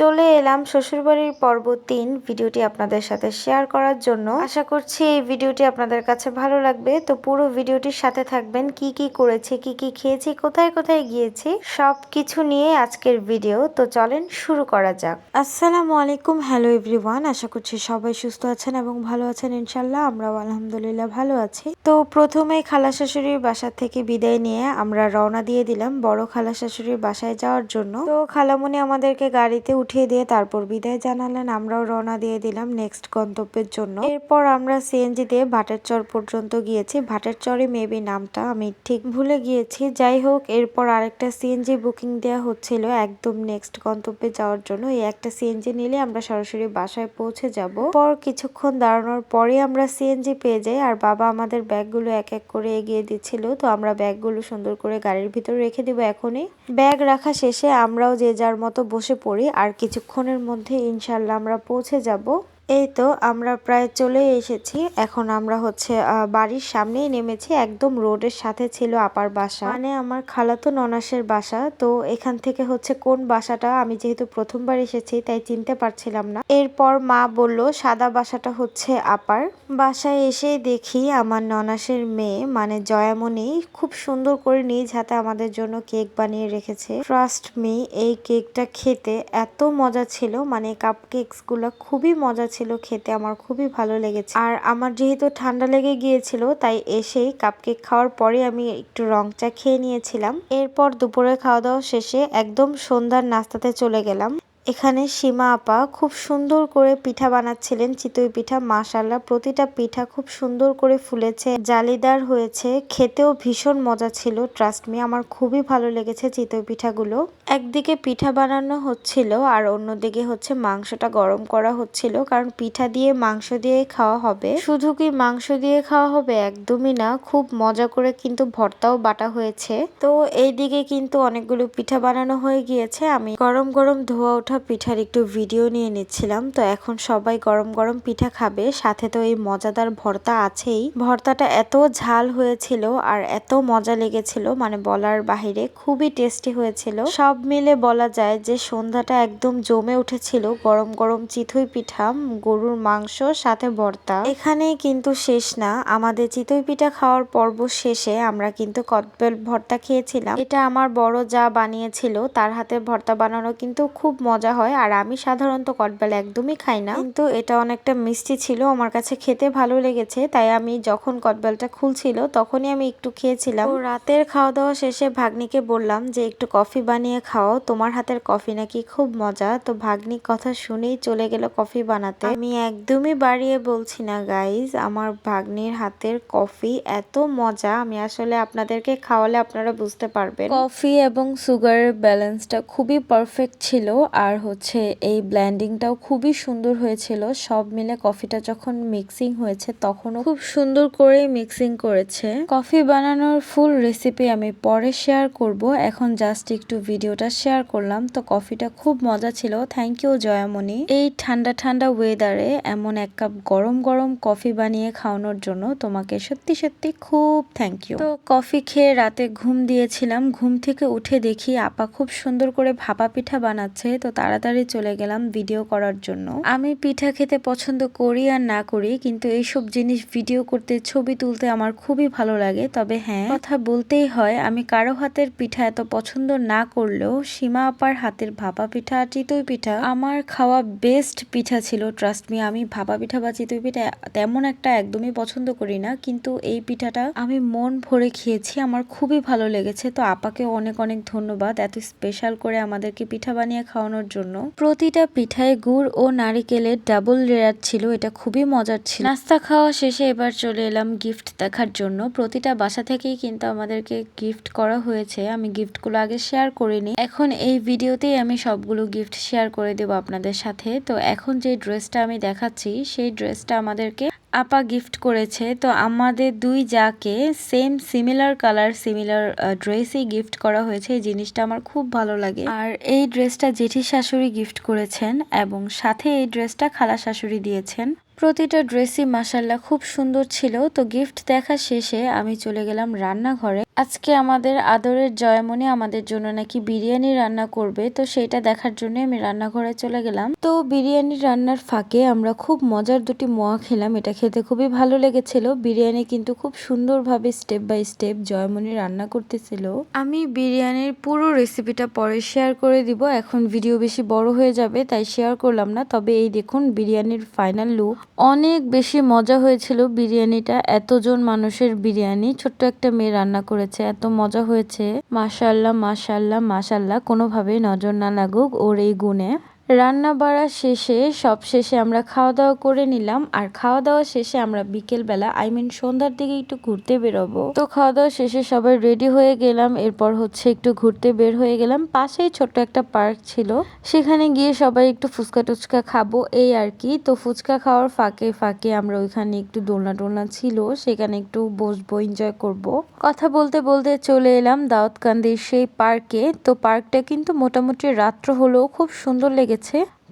চলে এলাম শ্বশুরবাড়ির পর্ব তিন ভিডিওটি আপনাদের সাথে শেয়ার করার জন্য। আশা করছি এই ভিডিওটি আপনাদের কাছে ভালো লাগবে। তো পুরো ভিডিওটির সাথে থাকবেন। কি কি করেছি, কি কি খেয়েছি, কোথায় কোথায় গিয়েছি সব কিছু নিয়ে আজকের ভিডিও। তো চলেন শুরু করা যাক। আসসালামু আলাইকুম। Hello everyone. আশা করছি সবাই সুস্থ আছেন এবং ভালো আছেন ইনশাল্লাহ আমরাও আলহামদুলিল্লাহ ভালো আছি। তো প্রথমে খালা শাশুড়ির বাসা থেকে বিদায় নিয়ে আমরা রওনা দিয়ে দিলাম বড় খালা শাশুড়ির বাসায় যাওয়ার জন্য। তো খালামুনি আমাদেরকে গাড়িতে উঠিয়ে দিয়ে তারপর বিদায় জানালেন। আমরাও রওনা দিয়ে দিলাম নেক্সট গন্তব্যের জন্য। এরপর আমরা সিএনজি দিয়ে ভাটের চর পর্যন্ত গিয়েছি। ভাটের চরে মেবি নামটা আমি ঠিক ভুলে গিয়েছি। যাই হোক, এরপর আরেকটা সিএনজি বুকিং দেওয়া হচ্ছিল একদম নেক্সট গন্তব্যে যাওয়ার জন্য। এই একটা সিএনজি নিলে আমরা সরাসরি বাসায় পৌঁছে যাব। পর কিছুক্ষণ দাঁড়ানোর পরে আমরা সিএনজি পেয়ে যাই। আর বাবা আমাদের ব্যাগগুলো এক এক করে এগিয়ে দিচ্ছিল। তো আমরা ব্যাগগুলো সুন্দর করে গাড়ির ভিতরে রেখে দিব এখনই। ব্যাগ রাখা শেষে আমরাও যে যার মতো বসে পড়ি। আর কিছুক্ষণের মধ্যে ইনশাল্লাহ আমরা পৌঁছে যাব। এই তো আমরা প্রায় চলে এসেছি। এখন আমরা হচ্ছে বাড়ির সামনেই নেমেছি। একদম রোডের সাথে ছিল আপার বাসা। মানে আমার খালাতো ননাসের বাসা। তো এখান থেকে হচ্ছে কোন বাসাটা? আমি যেহেতু প্রথমবার এসেছি, তাই চিনতে পারছিলাম না। এরপর মা বলল, সাদা বাসাটা হচ্ছে আপার। বাসায় এসে দেখি আমার ননাসের মেয়ে মানে জয়ামণি, খুব সুন্দর করে নিজ হাতে আমাদের জন্য কেক বানিয়ে রেখেছে। ট্রাস্ট মি এই কেকটা খেতে এত মজা ছিল। মানে কাপ কেকসগুলো খুবই মজা ছিল খেতে আমার খুবই ভালো লেগেছে। আর আমার যেহেতু ঠান্ডা লেগে গিয়েছিল, তাই এসেই কাপকেক খাওয়ার পরে আমি একটু রং চা খেয়ে নিয়েছিলাম। এরপর দুপুরে খাওয়া দাওয়া শেষে একদম সন্ধ্যার নাস্তাতে চলে গেলাম। এখানে সীমা আপা খুব সুন্দর করে পিঠা বানাচ্ছিলেন, চিতই পিঠা মাশাল্লাহ প্রতিটা পিঠা খুব সুন্দর করে ফুলেছে, জালিদার হয়েছে, খেতেও ভীষণ মজা ছিল ট্রাস্ট মি আমার খুবই ভালো লেগেছে চিতই পিঠাগুলো। একদিকে পিঠা বানানো হচ্ছিল আর অন্যদিকে হচ্ছে মাংসটা গরম করা হচ্ছিল, কারণ পিঠা দিয়ে মাংস দিয়ে খাওয়া হবে। শুধু কি মাংস দিয়ে খাওয়া হবে একদমই না, খুব মজা করে কিন্তু ভর্তাও বাটা হয়েছে। তো এইদিকে কিন্তু অনেকগুলো পিঠা বানানো হয়ে গিয়েছে, আমি গরম গরম ধোয়া ওঠা পিঠার একটু ভিডিও নিয়ে নিচ্ছিলাম। তো এখন সবাই গরম গরম পিঠা খাবে। সাথে তো এই মজাদার ভর্তা আছেই। ভর্তাটা এত ঝাল হয়েছিল আর এত মজা লেগেছিল মানে বলার বাহিরে খুবই টেস্টি হয়েছিল। সব মিলে বলা যায় যে সন্ধ্যাটা একদম জমে উঠেছিল গরম গরম চিতই পিঠা, গরুর মাংস, সাথে ভর্তা। এখানেই কিন্তু শেষ না। আমাদের চিতই পিঠা খাওয়ার পর্ব শেষে আমরা কিন্তু কদবেল ভর্তা খেয়েছিলাম। এটা আমার বড় যা বানিয়েছিল, তার হাতে ভর্তা বানানো কিন্তু খুব মজা হয়, আর আমি সাধারণত কটবেল একদমই খাই না। কিন্তু এটা অনেকটা মিষ্টি ছিল, আমার কাছে খেতে ভালো লেগেছে, তাই আমি যখন কটবেলটা খুলছিল তখনই আমি একটু খেয়েছিলাম। রাতের খাওয়া দাওয়া শেষে ভাগ্নিকে বললাম যে, একটু কফি বানিয়ে খাও, তোমার হাতের কফি নাকি খুব মজা। তো ভাগ্নি কথা শুনেই চলে গেল কফি বানাতে। আমি একদমই বাড়িয়ে বলছি না গাইজ আমার ভাগ্নির হাতের কফি এত মজা, আমি আসলে আপনাদেরকে খাওয়ালে আপনারা বুঝতে পারবেন। কফি এবং সুগারের ব্যালেন্সটা খুবই পারফেক্ট ছিল, আর হচ্ছে এই ব্ল্যান্ডিংটাও খুবই সুন্দর হয়েছিল। সব মিলে কফিটা যখন মিক্সিং হয়েছে, তখনও খুব সুন্দর করে মিক্সিং করেছে। কফি বানানোর ফুল রেসিপি আমি পরে শেয়ার করব। এখন জাস্ট একটু ভিডিওটা শেয়ার করলাম। তো কফিটা খুব মজা ছিল। Thank you Jayamani. এই ঠান্ডা ঠান্ডা ওয়েদারে এমন এক কাপ গরম গরম কফি বানিয়ে খাওয়ানোর জন্য তোমাকে সত্যি সত্যি খুব থ্যাংক ইউ তো কফি খেয়ে রাতে ঘুম দিয়েছিলাম। ঘুম থেকে উঠে দেখি আপা খুব সুন্দর করে ভাপা পিঠা বানাচ্ছে। তো তাড়াতাড়ি চলে গেলাম ভিডিও করার জন্য। আমি পিঠা খেতে পছন্দ করি আর না করি, কিন্তু এইসব জিনিস ভিডিও করতে, ছবি তুলতে আমার খুবই ভালো লাগে। তবে হ্যাঁ কথা বলতেই হয়, আমি কারও হাতের পিঠা এত পছন্দ না করলেও সীমা আপার হাতের ভাপা পিঠা চিতই পিঠা আমার খাওয়া বেস্ট পিঠা ছিল ট্রাস্ট মি আমি ভাপা পিঠা বা চিতই পিঠা তেমন একটা একদমই পছন্দ করি না, কিন্তু এই পিঠাটা আমি মন ভরে খেয়েছি, আমার খুবই ভালো লেগেছে। তো আপাকে অনেক অনেক ধন্যবাদ, এত স্পেশাল করে আমাদেরকে পিঠা বানিয়ে খাওয়ানোর জন্য। প্রতিটা পিঠায় গুড় ও নারিকেলের ডাবল লেয়ার ছিল, এটা খুবই মজার ছিল। নাস্তা খাওয়া শেষে এবার চলে এলাম গিফট দেখার জন্য। প্রতিটা বাসা থেকেই কিন্তু আমাদেরকে গিফট করা হয়েছে। আমি গিফটগুলো আগে শেয়ার করিনি। এখন এই ভিডিওতেই আমি সবগুলো গিফট শেয়ার করে দেবো আপনাদের সাথে। তো এখন যে ড্রেসটা আমি দেখাচ্ছি, সেই ড্রেসটা আমাদেরকে আপা গিফট করেছে, তো আমাদের দুই যাকে সেম সিমিলার কালার সিমিলার ড্রেসই গিফট করা হয়েছে। এই জিনিসটা আমার খুব ভালো লাগে। আর এই ড্রেসটা জেঠি শাশুড়ি গিফট করেছেন এবং সাথে এই ড্রেসটা খালা শাশুড়ি দিয়েছেন। প্রতিটা ড্রেসই মাসাল্লাহ খুব সুন্দর ছিল। তো গিফট দেখা শেষে আমি চলে গেলাম রান্নাঘরে। আজকে আমাদের আদরের জয়মনি আমাদের জন্য নাকি বিরিয়ানি রান্না করবে। তো সেটা দেখার জন্য আমি রান্নাঘরে চলে গেলাম। তো বিরিয়ানি রান্নার ফাঁকে আমরা খুব মজার দুটি মোয়া খেলাম। এটা খেতে খুবই ভালো লেগেছিল। বিরিয়ানি কিন্তু খুব সুন্দরভাবে স্টেপ বাই স্টেপ জয়মনি রান্না করতেছিল। আমি বিরিয়ানির পুরো রেসিপিটা পরে শেয়ার করে দিব। এখন ভিডিও বেশি বড় হয়ে যাবে, তাই শেয়ার করলাম না। তবে এই দেখুন, বিরিয়ানির ফাইনাল লুক অনেক বেশি মজা হয়েছিল বিরিয়ানিটা। এতজন মানুষের বিরিয়ানি। ছোট্ট একটা মেয়ে রান্না করেছে। এত মজা হয়েছে। মাসাল্লাহ মাসাল্লাহ মাসাল্লাহ কোনোভাবেই নজর না লাগুক ওর এই গুণে। রান্না বাড়া শেষে সব শেষে আমরা খাওয়া দাওয়া করে নিলাম। আর খাওয়া দাওয়া শেষে আমরা বিকেল বেলা আই মিন সন্ধ্যার দিকে একটু ঘুরতে বেরোবো। তো খাওয়া দাওয়া শেষে সবাই রেডি হয়ে গেলাম। এরপর হচ্ছে একটু ঘুরতে বের হয়ে গেলাম। পাশেই ছোট্ট একটা পার্ক ছিল। সেখানে গিয়ে সবাই একটু ফুচকা টুচকা খাব, এই আর কি। তো ফুচকা খাওয়ার ফাঁকে ফাঁকে আমরা ওইখানে একটু দোলনা টোলনা ছিল। সেখানে একটু বসবো এনজয় করব। কথা বলতে বলতে চলে এলাম দাউদকান্দির সেই পার্কে। তো পার্কটা কিন্তু মোটামুটি রাত্র হলেও খুব সুন্দর লেগেছে।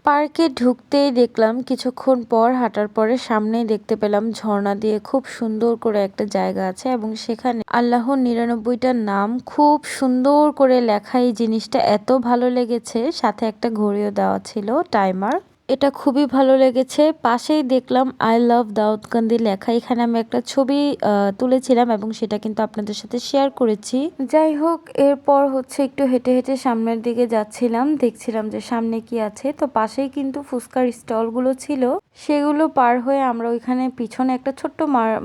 পার্কে ঢুকতেই দেখলাম কিছুক্ষণ পর হাঁটার পরে সামনেই দেখতে পেলাম ঝর্ণা দিয়ে খুব সুন্দর করে একটা জায়গা আছে এবং সেখানে আল্লাহর নিরানব্বইটার নাম খুব সুন্দর করে লেখা এই জিনিসটা এত ভালো লেগেছে। সাথে একটা ঘড়িও দেওয়া ছিল, টাইমার। এটা খুবই ভালো লেগেছে। পাশেই দেখলাম আই লাভ দাউদকান্দি লেখা। এখানে আমি একটা ছবি তুলেছিলাম এবং সেটা কিন্তু আপনাদের সাথে শেয়ার করেছি। যাই হোক, এরপর হচ্ছে একটু হেঁটে হেঁটে সামনের দিকে যাচ্ছিলাম। দেখছিলাম যে সামনে কি আছে। তো পাশেই কিন্তু ফুচকার স্টলগুলো ছিল। সেগুলো পার হয়ে আমরা ওইখানে পিছনে একটা ছোট্ট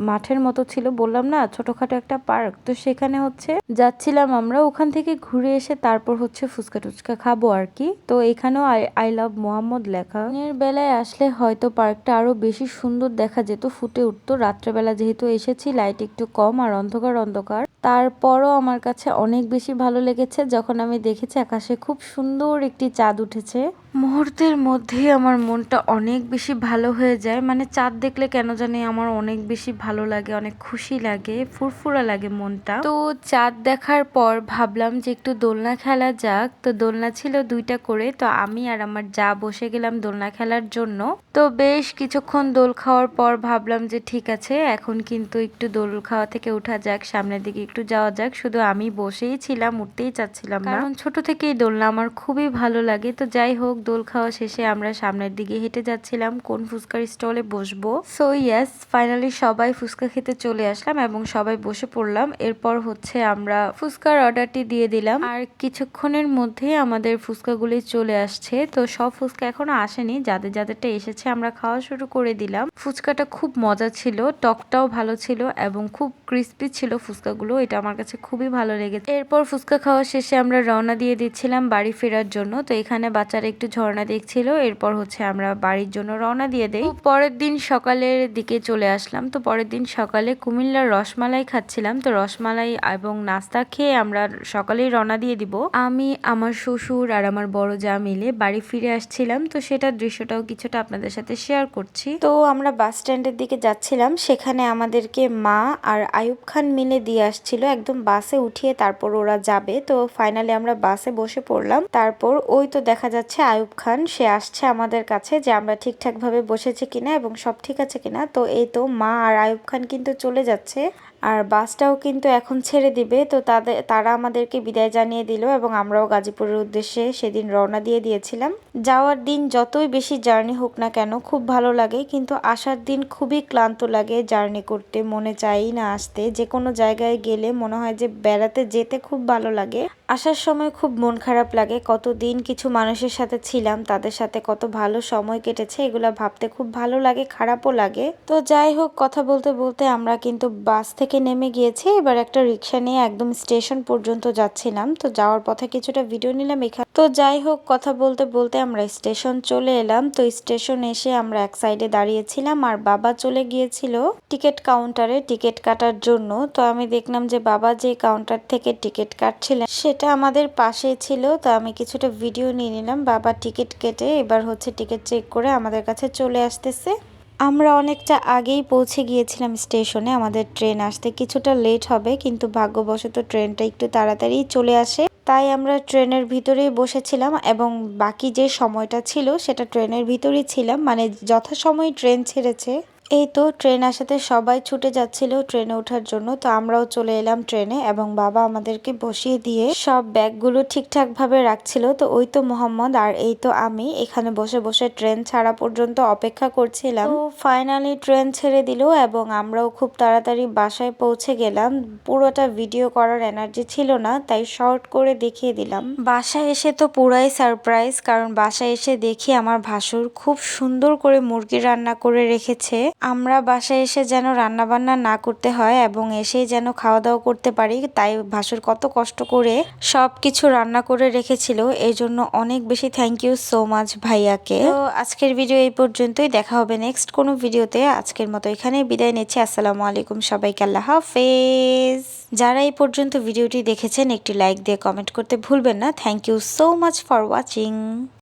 মাঠের মতো ছিল। বললাম, না, ছোটখাটো একটা পার্ক। তো সেখানে হচ্ছে যাচ্ছিলাম আমরা। ওখান থেকে ঘুরে এসে তারপর হচ্ছে ফুচকা টুচকা খাব আর কি। তো এখানেও আই লাভ মোহাম্মদ লেখা। দিনের বেলায় আসলে হয়তো পার্কটা আরও বেশি সুন্দর দেখা যেত, ফুটে উঠতো। রাত্রেবেলা যেহেতু এসেছি, লাইট একটু কম আর অন্ধকার অন্ধকার। তারপরও আমার কাছে অনেক বেশি ভালো লেগেছে যখন আমি দেখেছি আকাশে খুব সুন্দর একটি চাঁদ উঠেছে। মুহূর্তের মধ্যেই আমার মনটা অনেক বেশি ভালো হয়ে যায়। মানে চাঁদ দেখলে কেন জানি আমার অনেক বেশি ভালো লাগে, অনেক খুশি লাগে, ফুরফুরা লাগে মনটা। তো চাঁদ দেখার পর ভাবলাম যে একটু দোলনা খেলা যাক। তো দোলনা ছিল দুইটা করে, তো আমি আর আমার যা বসে গেলাম দোলনা খেলার জন্য। তো বেশ কিছুক্ষণ দোল খাওয়ার পর ভাবলাম যে ঠিক আছে, এখন কিন্তু একটু দোল খাওয়া থেকে উঠা যাক, সামনের দিকে একটু যাওয়া যাক। শুধু আমি বসেই ছিলাম, উঠতেই চাচ্ছিলাম না। কারণ ছোট থেকেই দোলনা আমার খুবই ভালো লাগে। তো যাই হোক দোল খাওয়া শেষে আমরা সামনের দিকে হেঁটে যাচ্ছিলাম। কোন ফুচকার স্টলে বসবো? সো ইয়াস ফাইনালি সবাই ফুচকা খেতে চলে আসলাম এবং সবাই বসে পড়লাম। এরপর হচ্ছে আমরা ফুচকার অর্ডারটি দিয়ে দিলাম। আর কিছুক্ষণের মধ্যে আমাদের ফুচকাগুলি চলে আসছে। তো সব ফুচকা এখনও আসেনি, যাদের যাদেরটা এসেছে আমরা খাওয়া শুরু করে দিলাম। ফুচকাটা খুব মজা ছিল, টকটাও ভালো ছিল এবং খুব ক্রিস্পি ছিল ফুচকাগুলো। এটা আমার কাছে খুবই ভালো লেগেছে। এরপর ফুচকা খাওয়া শেষে আমরা রওনা দিয়ে দিচ্ছিলাম বাড়ি ফেরার জন্য। তো এখানে বাচ্চারা একটু ঝর্ণা দেখছিল, এরপর হচ্ছে আমরা বাড়ির জন্য রওনা দিয়ে দেই। পরের দিন সকালের দিকে চলে আসলাম। তো পরের দিন সকালে কুমিল্লার রসমালাই খাচ্ছিলাম। তো রসমালাই এবং নাস্তা খেয়ে আমরা সকালেই রওনা দিয়ে দিব। আমি, আমার শ্বশুর আর আমার বড় যা মিলে বাড়ি ফিরে আসছিলাম। তো সেটার দৃশ্যটাও কিছুটা আপনাদের সাথে শেয়ার করছি। তো আমরা বাস স্ট্যান্ডের দিকে যাচ্ছিলাম। সেখানে আমাদেরকে মা আর আয়ুব খান মিলে দিয়ে আসছিল। একদম বাসে উঠিয়ে তারপর ওরা যাবে। তো ফাইনালি আমরা বাসে বসে পড়লাম। তারপর ওই তো দেখা যাচ্ছে আয়ুব খান, সে আসছে আমাদের কাছে যে আমরা ঠিকঠাকভাবে বসেছি কিনা এবং সব ঠিক আছে কিনা। তো এই তো মা আর আয়ুব খান কিন্তু চলে যাচ্ছে। আর বাসটাও কিন্তু এখন ছেড়ে দিবে। তো তাদের তারা আমাদেরকে বিদায় জানিয়ে দিল এবং আমরাও গাজীপুরের উদ্দেশ্যে সেদিন রওনা দিয়ে দিয়েছিলাম। যাওয়ার দিন যতই বেশি জার্নি হোক না কেন খুব ভালো লাগে, কিন্তু আসার দিন খুবই ক্লান্ত লাগে জার্নি করতে, মনে চাই না আসতে। যে কোনো জায়গায় গেলে মনে হয় যে বেড়াতে যেতে খুব ভালো লাগে। আসার সময় খুব মন খারাপ লাগে, কতদিন কিছু মানুষের সাথে ছিলাম, তাদের সাথে কত ভালো সময় কেটেছে, এগুলা ভাবতে খুব ভালো লাগে, খারাপও লাগে। তো যাই হোক, কথা বলতে বলতে আমরা কিন্তু বাস থেকে নেমে গিয়েছি, এবার একটা রিক্সা নিয়ে একদম স্টেশন পর্যন্ত যাচ্ছিলাম। তো যাওয়ার পথে কিছুটা ভিডিও নিলাম এখানে তো যাই হোক, কথা বলতে বলতে আমরা স্টেশন চলে এলাম। তো স্টেশন এসে আমরা এক সাইডে দাঁড়িয়েছিলাম, আর বাবা চলে গিয়েছিল টিকিট কাউন্টারে টিকিট কাটার জন্য। তো আমি দেখলাম যে বাবা যে কাউন্টার থেকে টিকিট কাটছিলেন, সেটা আমাদের পাশে ছিল। তো আমি কিছুটা ভিডিও নিয়ে নিলাম। বাবা টিকিট কেটে এবার হচ্ছে টিকিট চেক করে আমাদের কাছে চলে আসতেছে। আমরা অনেকটা আগেই পৌঁছে গিয়েছিলাম স্টেশনে, আমাদের ট্রেন আসতে। কিছুটা লেট হবে, কিন্তু ভাগ্যবশত ট্রেনটা একটু তাড়াতাড়ি চলে আসে। তাই আমরা ট্রেনের ভিতরেই বসেছিলাম এবং বাকি যে সময়টা ছিল, সেটা ট্রেনের ভিতরেই ছিলাম। মানে যথাসময়ে ট্রেন ছেড়েছে এই তো ট্রেন আসাতে সবাই ছুটে যাচ্ছিল ট্রেনে ওঠার জন্য। তো আমরাও চলে এলাম ট্রেনে এবং বাবা আমাদেরকে বসিয়ে দিয়ে সব ব্যাগগুলো ঠিকঠাক ভাবে রাখছিল। তো ওই তো মোহাম্মদ আর এই তো আমি। এখানে বসে বসে ট্রেন ছাড়া পর্যন্ত অপেক্ষা করছিলাম। তো ফাইনালি ট্রেন ছেড়ে দিল এবং আমরাও খুব তাড়াতাড়ি বাসায় পৌঁছে গেলাম। পুরোটা ভিডিও করার এনার্জি ছিল না, তাই শর্ট করে দেখিয়ে দিলাম। বাসায় এসে তো পুরাই সারপ্রাইজ কারণ বাসায় এসে দেখি আমার ভাসুর খুব সুন্দর করে মুরগি রান্না করে রেখেছে। আমরা বাসায় এসে যেন রান্না বান্না না করতে হয় এবং এসেই যেন খাওয়া দাওয়া করতে পারি, তাই ভাসুর কত কষ্ট করে সব কিছু রান্না করে রেখেছিল। এই জন্য অনেক বেশি থ্যাংক ইউ সো মাচ ভাইয়াকে। তো আজকের ভিডিও এই পর্যন্তই। দেখা হবে নেক্সট কোনো ভিডিওতে আজকের মতো এখানে বিদায় নিচ্ছি। আসসালামু আলাইকুম সবাইকে। আল্লাহ হাফেজ। যারা এই পর্যন্ত ভিডিওটি দেখেছেন, একটি লাইক দিয়ে কমেন্ট করতে ভুলবেন না। Thank you so much for watching